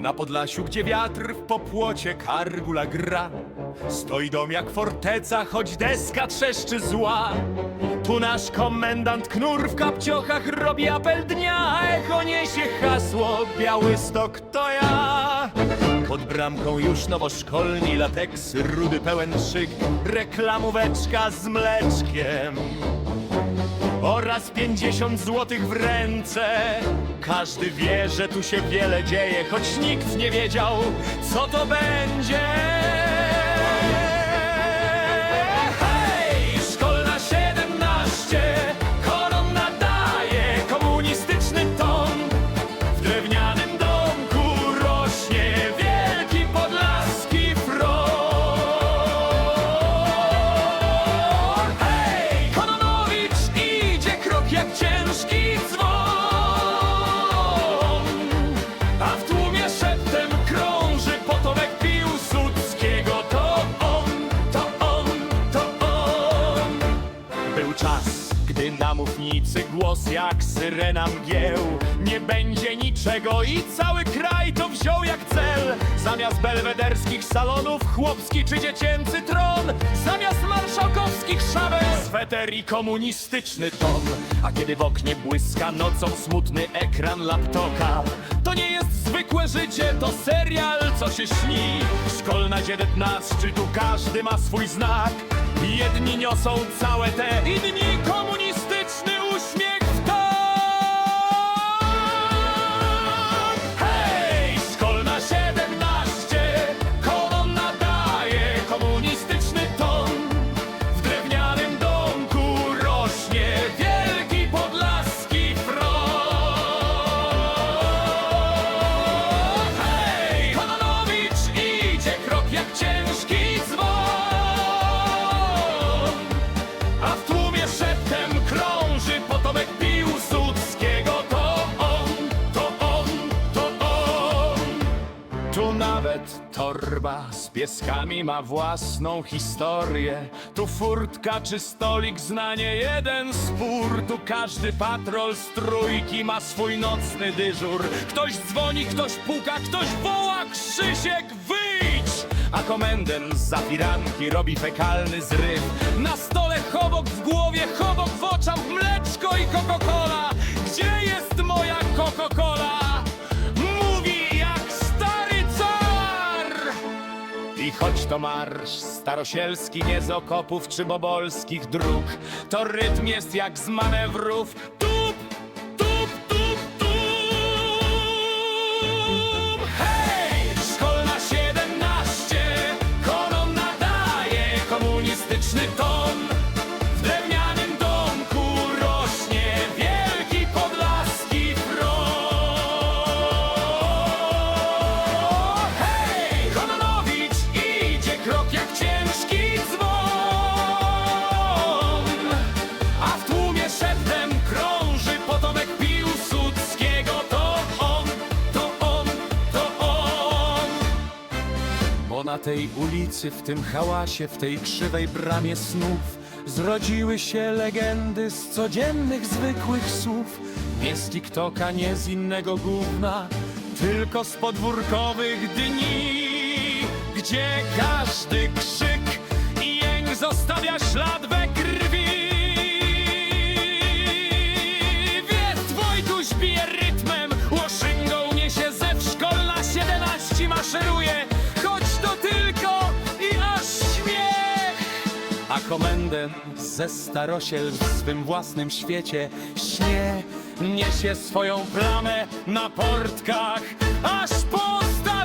Na Podlasiu, gdzie wiatr w popłocie kargula gra Stoi dom jak forteca, choć deska trzeszczy zła. Tu nasz komendant knur w kapciochach robi apel dnia Echo niesie hasło Białystok to ja Pod bramką już nowoszkolni lateks rudy pełen szyk Reklamóweczka z mleczkiem oraz 50 złotych w ręce. Każdy wie, że tu się wiele dzieje, choć nikt nie wiedział, co to będzie. Na mównicy głos jak syrena mgieł. Nie będzie niczego i cały kraj to wziął jak cel. Zamiast belwederskich salonów chłopski czy dziecięcy tron. Zamiast marszałkowskich szabel sweter i komunistyczny ton. A kiedy w oknie błyska nocą smutny ekran laptopa To nie jest zwykłe życie, to serial, co się śni. Szkolna 19, tu każdy ma swój znak. Jedni niosą całe te, inni komunistyczny torba z pieskami ma własną historię. Tu furtka czy stolik zna nie jeden spór. Tu każdy patrol z trójki ma swój nocny dyżur. Ktoś dzwoni, ktoś puka, ktoś woła Krzysiek, wyjdź! A komendent z zafiranki robi fekalny zryw. Na stole chobok w głowie, chobok w oczach, mleczko i Coca-Cola. Gdzie jest moja Coca-Cola? Choć to marsz starosielski, nie z okopów czy bobolskich dróg, to rytm jest jak z manewrów. Bo na tej ulicy, w tym hałasie, w tej krzywej bramie snów Zrodziły się legendy z codziennych, zwykłych słów. Nie z TikToka, nie z innego gówna Tylko z podwórkowych dni Gdzie każdy krzyk i jęk zostawia ślad we krwi. Wiest Wojtuś bije rytmem Łoszynką niesie zew Szkolna 17 maszeruje A komendent ze starosiel w swym własnym świecie. Śnie, niesie swoją plamę na portkach Aż posta